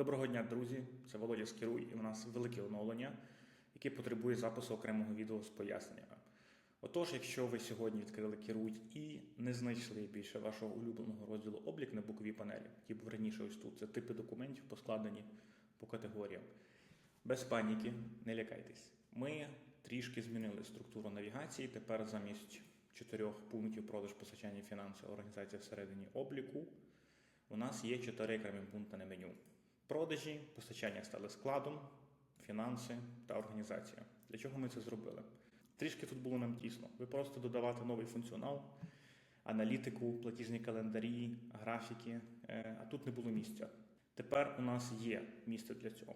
Доброго дня, друзі! Це Володя Скіруй, і у нас велике оновлення, яке потребує запису окремого відео з поясненнями. Отож, якщо ви сьогодні відкрили Керуй і не знайшли більше вашого улюбленого розділу облік на боковій панелі, який був раніше ось тут, це типи документів, поскладені по категоріям. Без паніки, не лякайтесь. Ми трішки змінили структуру навігації. Тепер замість чотирьох пунктів продаж постачання фінансів організація всередині обліку. У нас є чотири окремі пункти на меню: продажі, постачання стали складом, фінанси та організація. Для чого ми це зробили? Трішки тут було нам тісно. Ви просто додавати новий функціонал, аналітику, платіжні календарі, графіки, е, а тут не було місця. Тепер у нас є місце для цього.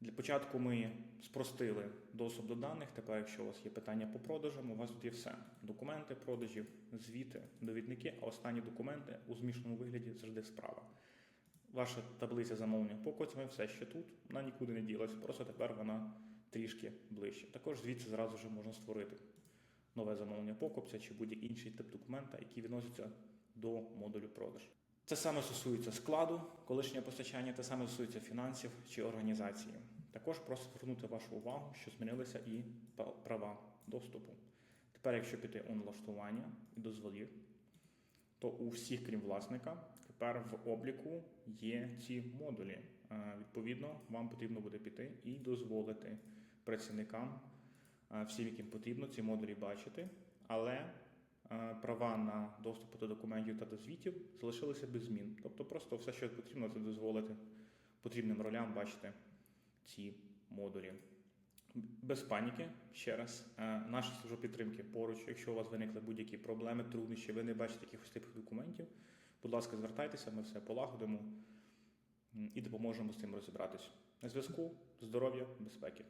Для початку ми спростили доступ до даних. Тепер, якщо у вас є питання по продажам, у вас тут є все: документи продажів, звіти, довідники, а останні документи у змішаному вигляді завжди справа. Ваша таблиця замовлення покоцями все ще тут, вона нікуди не ділася, просто тепер вона трішки ближче. Також звідси зразу ж можна створити нове замовлення покупця чи будь-який інший тип документа, який відноситься до модулю продаж. Це саме стосується складу, колишнього постачання, те саме стосується фінансів чи організації. Також просто звернути вашу увагу, що змінилися і права доступу. Тепер, якщо піти у налаштування і дозволів, то у всіх, крім власника, тепер в обліку є ці модулі. Е, Відповідно, вам потрібно буде піти і дозволити працівникам, е, всім, яким потрібно, ці модулі бачити, але е, права на доступ до документів та до звітів залишилися без змін. Тобто, просто все, що потрібно, це дозволити потрібним ролям бачити ці модулі. Без паніки, ще раз, наша служба підтримки поруч. Якщо у вас виникли будь-які проблеми, труднощі, ви не бачите якихось типів документів, будь ласка, звертайтеся, ми все полагодимо і допоможемо з цим розібратися. На зв'язку, здоров'я, безпеки.